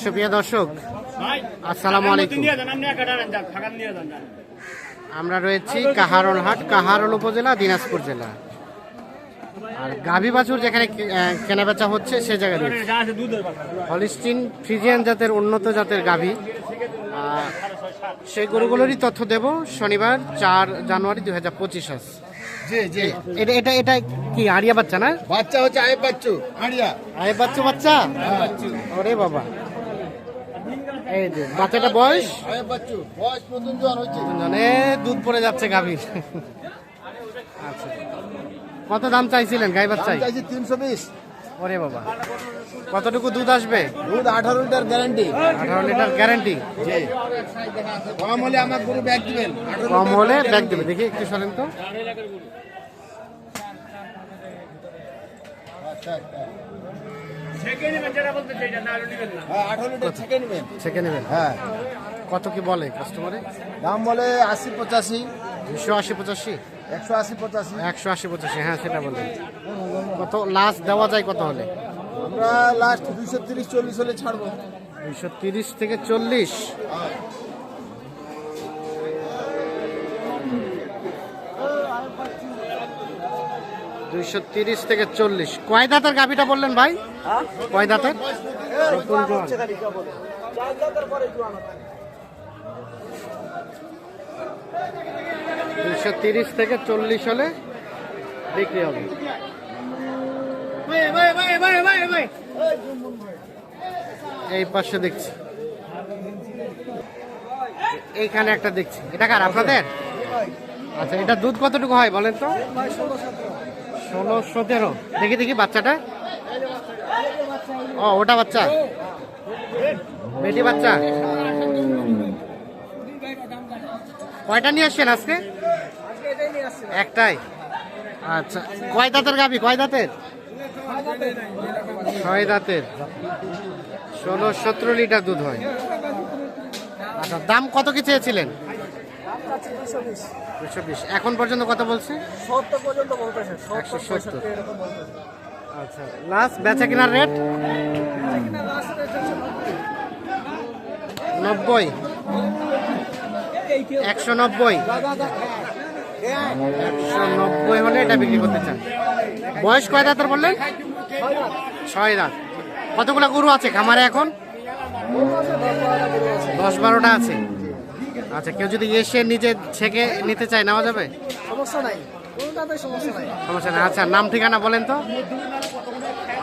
সুপ্রিয় দর্শক আসসালামু আলাইকুম। আমরা রয়েছি কাহারোলহাট কাহারোল উপজেলা দিনাজপুর জেলা। আর গাভী বাছুর যেখানে কেনাবেচা হচ্ছে সে জায়গায় রয়েছে। হলিস্টিন ফ্রিজিয়ান জাতের উন্নত জাতের গাভী। সেই গরুগুলোরই তথ্য দেব। শনিবার চার জানুয়ারি দু হাজার পঁচিশ জি জি। এটা এটা এটা কি আরিয়া বাচ্চা না? বাচ্চা হচ্ছে আয়েব বাচ্চু আরিয়া আয়েব বাচ্চু বাচ্চা? ওরে বাবা। এই যে বাচ্চাটা বয়স? আয় বাচ্চু বয়স প্রথম জন হচ্ছে। মানে দুধ পড়ে যাচ্ছে গাভীর। আচ্ছা। কত দাম চাইছিলেন গাই বাচ্চা চাইছি তিনশো বিশ। ওরে বাবা। কতটুকু দুধ আসবে? দুধ আঠারো লিটার গ্যারান্টি আঠারো লিটার গ্যারান্টি কম হলে আমার গরু ব্যাগ দিবেন। কম হলে ব্যাগ। দেবে। দেখি একটু সরেন তো। আচ্ছা, আচ্ছা। হ্যাঁ। কত কি বলে কাস্টমারে দাম বলে আশি পঁচাশি। দুশো আশি পঁচাশি? একশো আশি পঁচাশি। একশো আশি পঁচাশি হ্যাঁ সেটা বলেন। কত লাস্ট দেওয়া যায় কত হলে? আমরা লাস্ট দুইশো তিরিশ চল্লিশ হলে ছাড়বো। দুইশো তিরিশ থেকে চল্লিশ। দুইশো তিরিশ থেকে চল্লিশ। কয় দাঁতের গাভিটা বললেন ভাই? কয় দাঁতের? নতুন দুইশো তিরিশ থেকে চল্লিশ হলে বিক্রি হবে। এই পাশে দেখছি। এইখানে একটা দেখছি। এটা কার আপনাদের? আচ্ছা এটা দুধ কতটুকু হয় বলেন তো? ষোলো সতেরো। দেখি দেখি বাচ্চাটা। ও ওটা বাচ্চা? বেটি বাচ্চা? কয়টা নিয়ে আসছেন আজকে? একটাই? আচ্ছা। কয় দাঁতের গাবি কয় দাঁতের? ছয় দাঁতের। ষোলো, সতেরো লিটার দুধ হয়। আচ্ছা দাম কত কি চেয়েছিলেন? দুশো বিশ। এখন পর্যন্ত কত বলছে? একশো সত্তর। আচ্ছা লাস্ট বেচা কেনার রেট নব্বই। একশো নব্বই। একশো নব্বই হলে এটা বিক্রি করতে চান। বয়স কয় দাঁতের বললেন? ছয় দাঁত। কতগুলো গরু আছে খামারে এখন? দশ বারোটা আছে। আচ্ছা কেউ যদি এসে নিজে ছেকে নিতে চায় নেওয়া যাবে? সমস্যা নাই। সমস্যা নাই। আচ্ছা নাম ঠিকানা বলেন তো।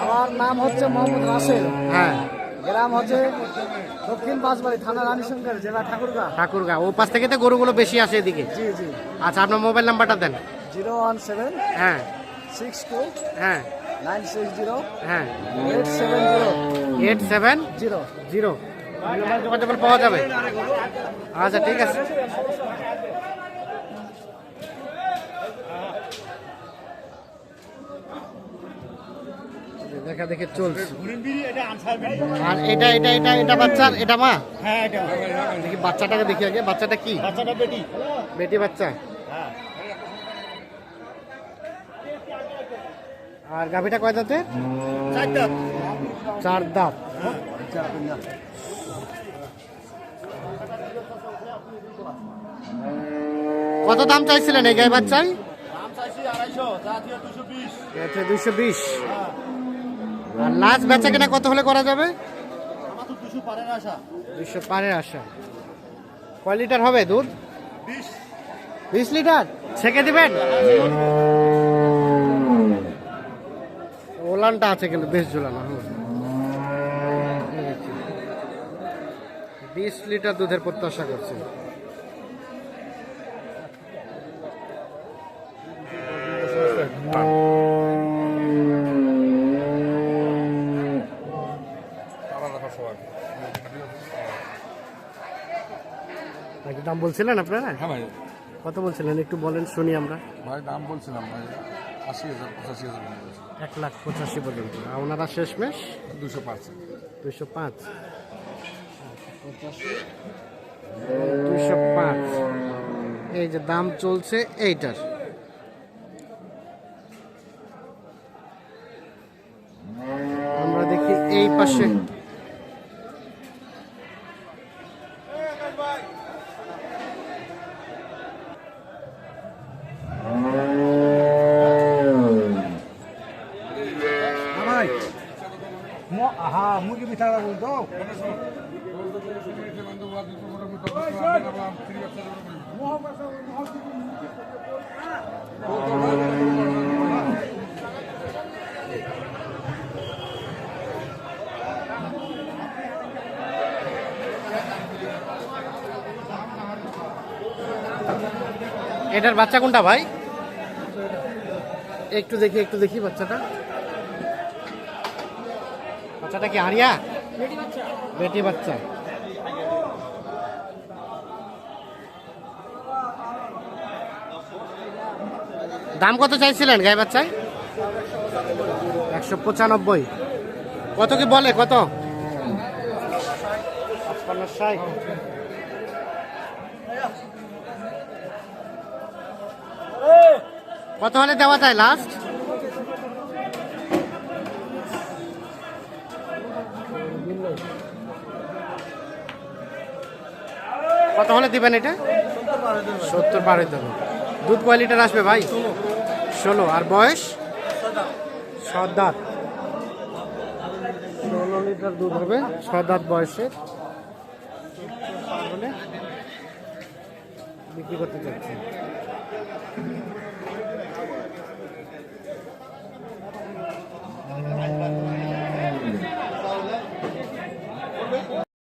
আমার নাম হচ্ছে মোহাম্মদ রাসেল। হ্যাঁ। গ্রাম হচ্ছে দক্ষিণ পাঁচবাড়ি থানা রানীশঙ্কর জেলা ঠাকুরগা। ঠাকুরগা ও পাশ থেকে তো গরুগুলো বেশি আসে এদিকে? জি জি। আচ্ছা আপনার মোবাইল নাম্বারটা দেন। জিরো ওয়ান সেভেন হ্যাঁ। সিক্স টু হ্যাঁ। নাইন সিক্স জিরো হ্যাঁ। Eight seven zero. Eight seven zero. Zero. যোগাযোগ পাওয়া যাবে। আচ্ছা ঠিক আছে। দেখা দেখে চলছে। আর এটা এটা এটা এটা বাচ্চার এটা মা? দেখি বাচ্চাটাকে দেখি আগে। বাচ্চাটা কি? বেটি। বাচ্চা? আর গাভিটা কয় দাঁতে। চার দাঁত। কত দাম চাইছিলেন এই গাই বাচ্চাই দুশো বিশ। আর লাস্ট বেচা কেনা কত হলে করা যাবে? দুশো পারের আশা। কয় লিটার হবে দুধ? বিশ। লিটার? ছেঁকে দিবেন? ওলানটা আছে কিন্তু বেশ ঝুলানো দেখছি। বিশ লিটার দুধের প্রত্যাশা করছে। দাম বলছিলেন আপনারা? হ্যাঁ ভাই। কত বলছিলেন? একটু বলেন শুনি আমরা। ভাই দাম বলছিলাম ভাই আশি হাজার পঁচাশি হাজার এক লাখ পঁচাশি পর্যন্ত। আর ওনারা শেষমেশ? দুশো পার্সেন্ট দুইশো পাঁচ। দুইশো পাঁচ। এই যে দাম চলছে এইটার। আমরা দেখি এই পাশে এটার বাচ্চা কোনটা ভাই? একটু দেখি একটু দেখি বাচ্চাটা। বাচ্চাটা কি হারিয়া বেটি বাচ্চা। দাম কত চাইছিলেন গায়ে বাচ্চায়? একশো পঁচানব্বই। কত কি বলে কত? কত হলে দেওয়া যায় লাস্ট কত হলে দিবেন এটা? সত্তর পার হইতে হবে। দুধ কয় লিটার আসবে ভাই? ষোলো। আর বয়স? সর্দার। ষোলো লিটার দুধ হবে। সর্দার বয়সের বিক্রি করতে চাচ্ছি